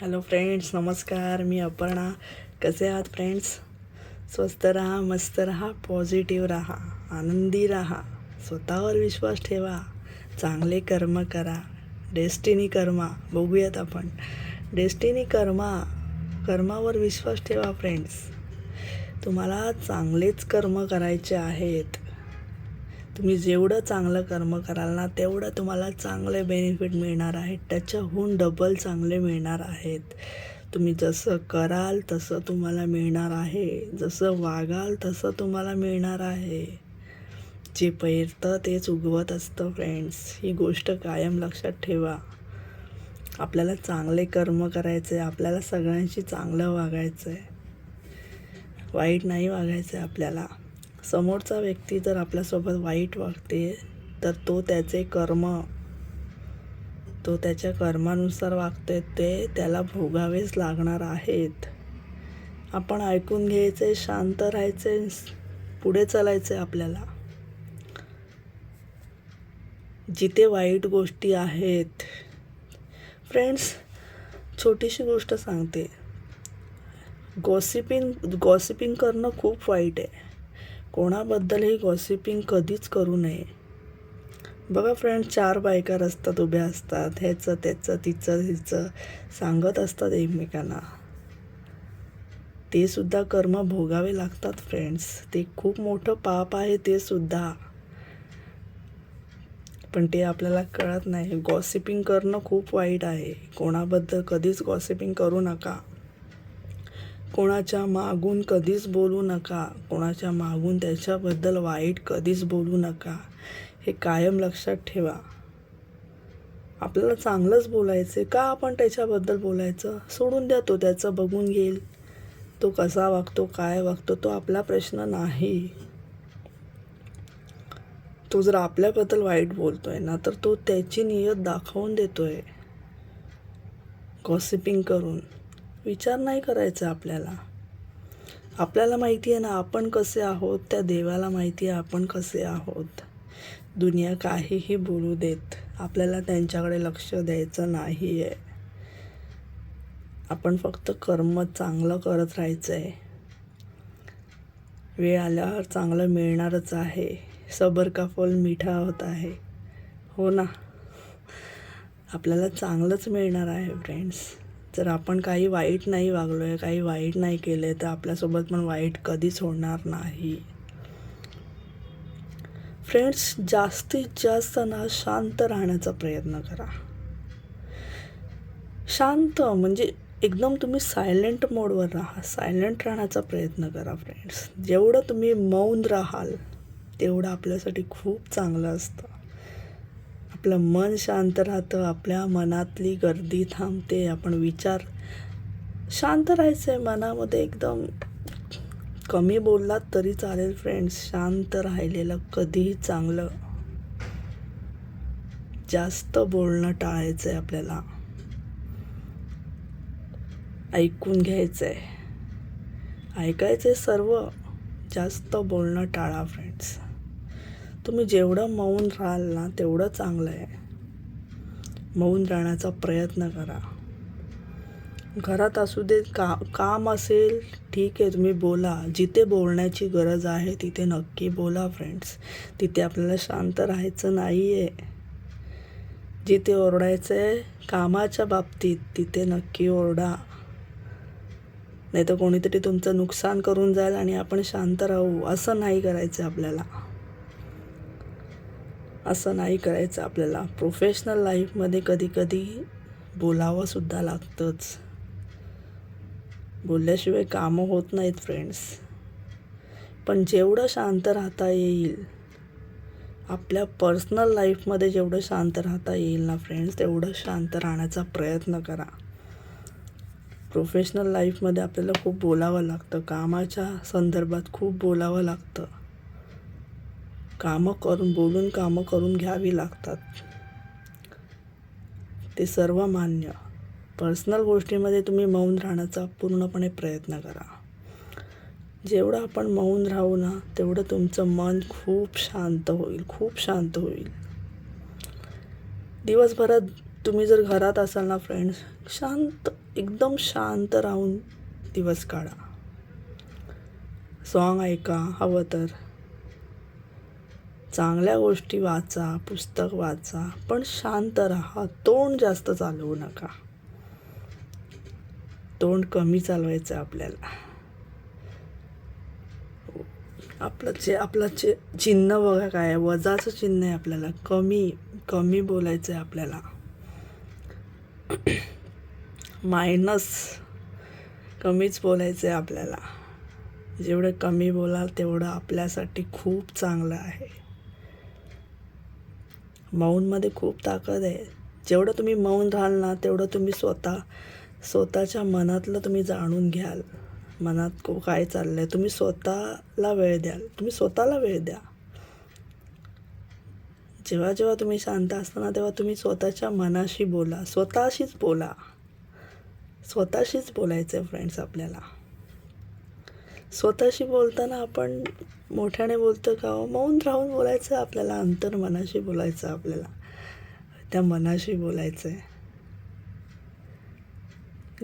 Hello friends नमस्कार मी अपर्णा. कसे आहात फ्रेंड्स स्वस्त राहा मस्त राहा पॉझिटिव्ह राहा आनंदी राहा स्वतःवर विश्वास ठेवा चांगले कर्म करा डेस्टिनी कर्मा बघूयात आपण. डेस्टिनी कर्मा कर्मावर विश्वास ठेवा फ्रेंड्स तुम्हाला चांगलेच कर्म करायचे आहेत. तुम्ही जेवढं चांगलं कर्म कराल ना तेवढं तुम्हाला चांगले बेनिफिट मिळणार आहेत त्याच्याहून डबल चांगले मिळणार आहेत. तुम्ही जसं कराल तसं तुम्हाला मिळणार आहे. जसं वागाल तसं तुम्हाला मिळणार आहे. जे पेरतं तेच उगवत असतं फ्रेंड्स ही गोष्ट कायम लक्षात ठेवा. आपल्याला चांगले कर्म करायचे आपल्याला सगळ्यांशी चांगलं वागायचं आहे वाईट नाही वागायचं आहे आपल्याला. समोरचा व्यक्ती जर आपल्यासोबत वाईट वागते तर तो त्याचे कर्म तो त्याच्या कर्मानुसार वागतोय ते त्याला भोगावेच लागणार आहेत. आपण ऐकून घ्यायचे शांत राहायचे पुढे चालायचे आपल्याला. जिथे वाईट गोष्टी आहेत. फ्रेंड्स छोटीशी गोष्ट सांगते. गॉसिपिंग गॉसिपिंग करणं खूप वाईट आहे. कोणाबद्दलही गॉसिपिंग कधीच करू नये. बघा फ्रेंड चार बायका रस्त्यात उभ्या असतात. ह्याचं त्याचं तिचं हिचं सांगत असतात एकमेकांना. ते सुद्धा कर्म भोगावे लागतात फ्रेंड्स ते खूप मोठं पाप आहे ते सुद्धा. पण ते आपल्याला कळत नाही. गॉसिपिंग करणं खूप वाईट आहे. कोणाबद्दल कधीच गॉसिपिंग करू नका. कोणाच्या मागून कधीच बोलू नका. कोणाच्या मागून त्याच्याबद्दल वाईट कधीच बोलू नका. हे कायम लक्षात ठेवा. आपल्याला चांगलंच बोलायचं का आपण त्याच्याबद्दल बोलायचं? सोडून द्या तो त्याचं बघून घेईल. तो कसा वागतो काय वागतो तो आपला प्रश्न नाही. तो जर आपल्याबद्दल वाईट बोलतोय ना तर तो त्याची नियत दाखवून देतोय. गॉसिपिंग करून. विचार नाही करायचा आपल्याला. आपल्याला माहिती आहे ना आपण कसे आहोत त्या देवाला माहिती आहे आपण कसे आहोत. दुनिया काहीही बोलू देत आपल्याला त्यांच्याकडे लक्ष द्यायचं नाही आहे आपण फक्त कर्म चांगलं करत राहायचं आहे वेळ आल्यावर चांगलं मिळणारच आहे. सबर का फल मिठा होत आहे. हो ना. आपल्याला चांगलंच मिळणार आहे फ्रेंड्स जर आपण काही वाईट नाही वागलो आहे काही वाईट नाही केले तर आपल्यासोबत पण वाईट कधीच होणार नाही. फ्रेंड्स जास्तीत जास्त ना शांत राहण्याचा प्रयत्न करा. शांत म्हणजे एकदम तुम्ही सायलेंट मोडवर राहा. सायलेंट राहण्याचा प्रयत्न करा फ्रेंड्स जेवढं तुम्ही मौन राहाल तेवढं आपल्यासाठी खूप चांगलं असतं. आपलं मन शांत राहतं आपल्या मनातली गर्दी थांबते आपण विचार शांत राहायचं आहे मनामध्ये एकदम. कमी बोललात तरी चालेल फ्रेंड्स शांत राहिलेलं कधीही चांगलं. जास्त बोलणं टाळायचं आहे आपल्याला. ऐकून घ्यायचं आहे ऐकायचं सर्व. जास्त बोलणं टाळा फ्रेंड्स तुम्ही जेवढं मौन राहाल ना तेवढं चांगलं आहे. मौन राहण्याचा प्रयत्न करा. घरात असू दे का काम असेल ठीक आहे तुम्ही बोला. जिथे बोलण्याची गरज आहे तिथे नक्की बोला फ्रेंड्स तिथे आपल्याला शांत राहायचं नाही आहे जिथे ओरडायचं आहे कामाच्या बाबतीत तिथे नक्की ओरडा. नाही तर कोणीतरी तुमचं नुकसान करून जाईल आणि आपण शांत राहू. असं नाही करायचं आपल्याला. असं नाही करायचं. आपल्याला प्रोफेशनल लाईफमध्ये कधी कधी लागतंच. बोलल्याशिवाय कामं होत नाहीत फ्रेंड्स पण जेवढं शांत राहता येईल आपल्या पर्सनल लाईफमध्ये जेवढं शांत राहता येईल ना फ्रेंड्स तेवढं शांत राहण्याचा प्रयत्न करा. प्रोफेशनल लाईफमध्ये आपल्याला खूप बोलावं लागतं. कामाच्या संदर्भात खूप बोलावं लागतं. कामं करून बोलून कामं करून घ्यावी लागतात. ते सर्व मान्य. पर्सनल गोष्टीमध्ये तुम्ही मौन राहण्याचा पूर्णपणे प्रयत्न करा. जेवढं आपण मौन राहू ना तेवढं तुमचं मन खूप शांत होईल खूप शांत होईल. दिवसभरात तुम्ही जर घरात असाल ना फ्रेंड्स शांत एकदम शांत राहून दिवस काढा. सॉन्ग ऐका हवं तर. चांगल्या गोष्टी वाचा पुस्तक वाचा पण शांत राहा. तोंड जास्त चालवू नका. तोंड कमी चालवायचं आहे आपल्याला. आपलं जे आपलं चे चिन्ह बघा काय आहे. वजाचं चिन्ह आहे आपल्याला. कमी कमी बोलायचं आहे आपल्याला. मायनस कमीच बोलायचं आहे आपल्याला. जेवढं कमी बोलाल तेवढं आपल्यासाठी खूप चांगलं आहे. मौनमध्ये खूप ताकद आहे. जेवढं तुम्ही मौन राहाल ना तेवढं तुम्ही स्वतः स्वतःच्या मनातलं तुम्ही जाणून घ्याल. मनात को काय चाललं आहे तुम्ही स्वतःला वेळ द्याल. तुम्ही स्वतःला वेळ द्या. जेव्हा जेव्हा तुम्ही शांत असताना तेव्हा तुम्ही स्वतःच्या मनाशी बोला. स्वतःशीच बोला. स्वतःशीच बोलायचं आहे फ्रेंड्स आपल्याला. स्वतःशी बोलताना आपण मोठ्याने बोलतं का हो? मौन राहून बोलायचं आहे आपल्याला अंतर मनाशी बोलायचं आपल्याला. त्या मनाशी बोलायचं आहे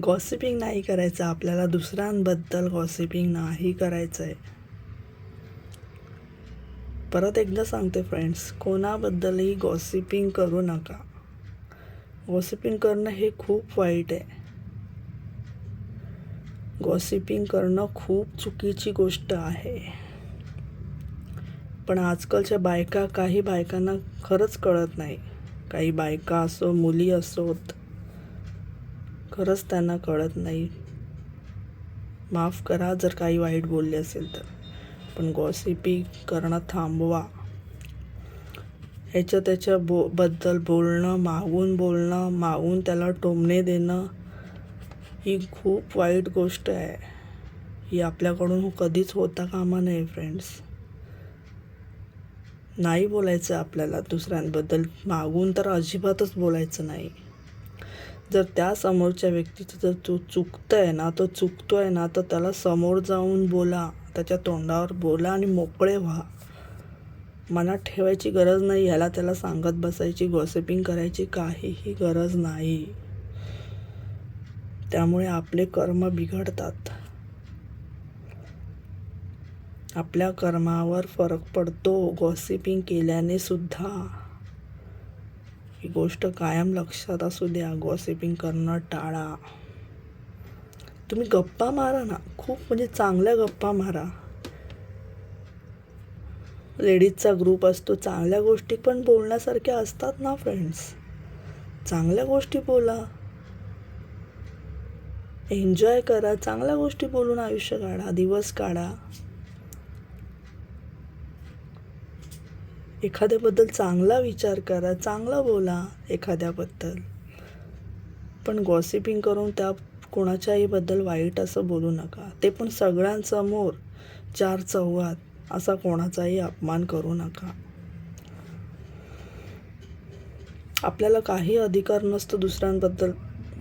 गॉसिपिंग नाही करायचं आपल्याला दुसऱ्यांबद्दल गॉसिपिंग नाही करायचं आहे परत एकदा सांगते फ्रेंड्स कोणाबद्दलही गॉसिपिंग करू नका. गॉसिपिंग करणं हे खूप वाईट आहे. गॉसिपिंग करणं खूप चुकीची गोष्ट आहे. पण आजकालच्या बायका काही बायकांना खरंच कळत नाही. काही बायका असो मुली असोत खरंच त्यांना कळत नाही. माफ करा जर काही वाईट बोलले असेल तर. पण गॉसिपी करणं थांबवा. ह्याच्या त्याच्या बो बद्दल बोलणं मागून बोलणं मागून त्याला टोमणे देणं ही खूप वाईट गोष्ट आहे. ही आपल्याकडून कधीच होता कामा नये फ्रेंड्स नाही बोलायचं आपल्याला दुसऱ्यांबद्दल. मागून तर अजिबातच बोलायचं नाही. जर त्या समोरच्या व्यक्तीचं जर तो चुकतं आहे ना तो चुकतो आहे ना तर त्याला समोर जाऊन बोला. त्याच्या तोंडावर बोला आणि मोकळे व्हा. मनात ठेवायची गरज नाही. ह्याला त्याला सांगत बसायची गॉसिपिंग करायची काहीही गरज नाही. त्यामुळे आपले कर्म बिघडतात. आपल्या कर्मावर फरक पडतो. गॉसिपिंग केल्याने सुद्धा. ही गोष्ट कायम लक्षात असू द्या. गॉसिपिंग करणं टाळा. तुम्ही गप्पा मारा ना. खूप म्हणजे चांगल्या गप्पा मारा. लेडीजचा ग्रुप असतो. चांगल्या गोष्टी पण बोलण्यासारख्या असतात ना फ्रेंड्स चांगल्या गोष्टी बोला. एन्जॉय करा. चांगल्या गोष्टी बोलून आयुष्य काढा. दिवस काढा. एखाद्याबद्दल चांगला विचार करा चांगला बोला एखाद्याबद्दल. पण गॉसिपिंग करून त्या कोणाच्याहीबद्दल वाईट असं बोलू नका. ते पण सगळ्यांसमोर चार चौघात असा कोणाचाही अपमान करू नका. आपल्याला काही अधिकार नसतो दुसऱ्यांबद्दल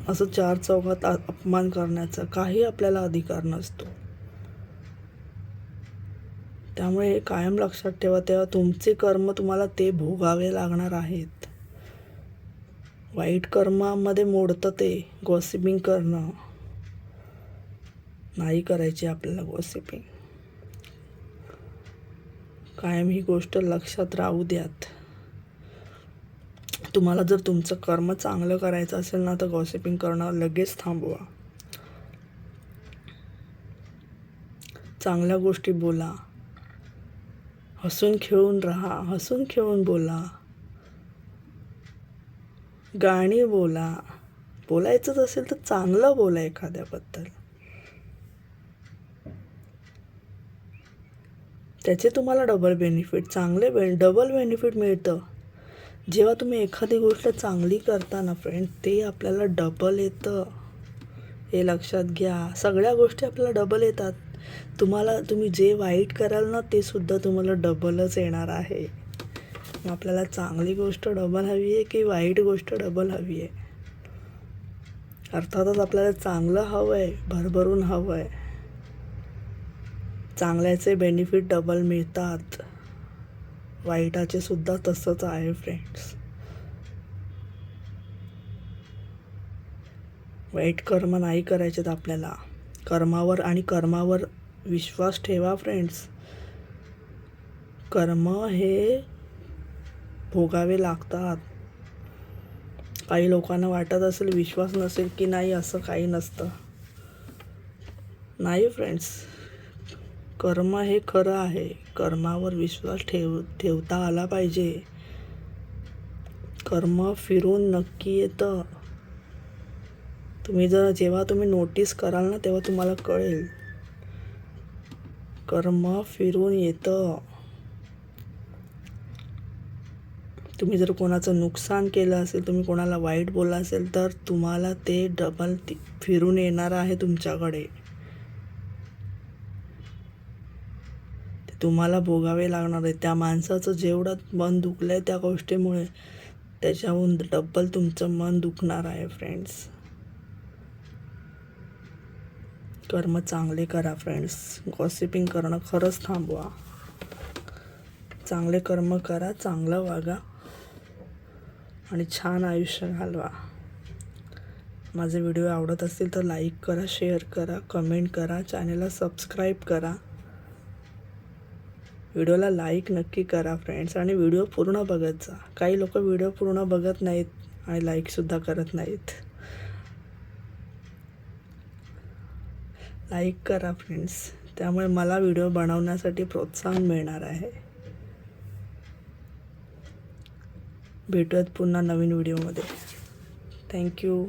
असं चार चौघात अपमान करण्याचा. काही आपल्याला अधिकार नसतो. त्यामुळे हे कायम लक्षात ठेवा तेव्हा तुमचे कर्म तुम्हाला ते भोगावे लागणार आहेत. वाईट कर्मामध्ये मोडतं ते गॉसिपिंग करणं. नाही करायची आपल्याला गॉसिपिंग कायम ही गोष्ट लक्षात राहू द्यात. तुम्हाला जर तुमचं कर्म चांगलं करायचं असेल ना तर गॉसिपिंग करणं लगेच थांबवा. चांगल्या गोष्टी बोला. हसून खेळून राहा हसून खेळून बोला. गाणी बोला. बोलायचंच असेल तर चांगलं बोला एखाद्याबद्दल. त्याचे तुम्हाला डबल बेनिफिट चांगले बे डबल बेनिफिट मिळतं. जेव्हा तुम्ही एखादी गोष्ट चांगली करता ना फ्रेंड ते आपल्याला डबल येतं. हे लक्षात घ्या. सगळ्या गोष्टी आपल्याला डबल येतात. तुम्हाला तुम्ही जे वाईट कराल ना ते सुद्धा तुम्हाला डबलच येणार आहे. मग आपल्याला चांगली गोष्ट डबल हवी आहे की वाईट गोष्ट डबल हवी आहे? अर्थातच आपल्याला चांगलं हवं आहे भरभरून हवं आहे चांगल्याचे बेनिफिट डबल मिळतात. वाईटाचे सुद्धा तसंच आहे फ्रेंड्स वाईट कर्म नाही करायचेत आपल्याला. कर्मावर आणि कर्मावर विश्वास ठेवा फ्रेंड्स कर्म हे भोगावे लागतात. काही लोकांना वाटत असेल विश्वास नसेल की नाही असं काही नसतं. नाही फ्रेंड्स कर्म हे खरं आहे. कर्मावर विश्वास ठेव ठेवता आला पाहिजे. कर्म फिरून नक्की येतं. तुम्ही जर जेव्हा तुम्ही नोटीस कराल ना तेव्हा तुम्हाला कळेल. कर्म फिरून येतं. तुम्ही जर कोणाचं नुकसान केलं असेल तुम्ही कोणाला वाईट बोलला असेल तर तुम्हाला ते डबल फिरून येणार आहे तुमच्याकडे. ते तुम्हाला भोगावे लागणार आहे. त्या माणसाचं जेवढं मन दुखलं आहे त्या गोष्टीमुळे त्याच्याहून डबल तुमचं मन दुखणार आहे फ्रेंड्स कर्म चांगले करा फ्रेंड्स गॉसिपिंग करणं खरंच थांबवा. चांगले कर्म करा चांगलं वागा. आणि छान आयुष्य घालवा. माझे व्हिडिओ आवडत असतील तर लाईक करा शेअर करा कमेंट करा चॅनलला सबस्क्राईब करा. व्हिडिओला लाईक नक्की करा फ्रेंड्स आणि व्हिडिओ पूर्ण बघत जा. काही लोक व्हिडिओ पूर्ण बघत नाहीत आणि लाईकसुद्धा करत नाहीत. लाईक करा फ्रेंड्स. त्यामुळे मला व्हिडिओ बनवण्यासाठी प्रोत्साहन मिळणार आहे. भेटूयात पुन्हा नवीन व्हिडिओमध्ये. थँक्यू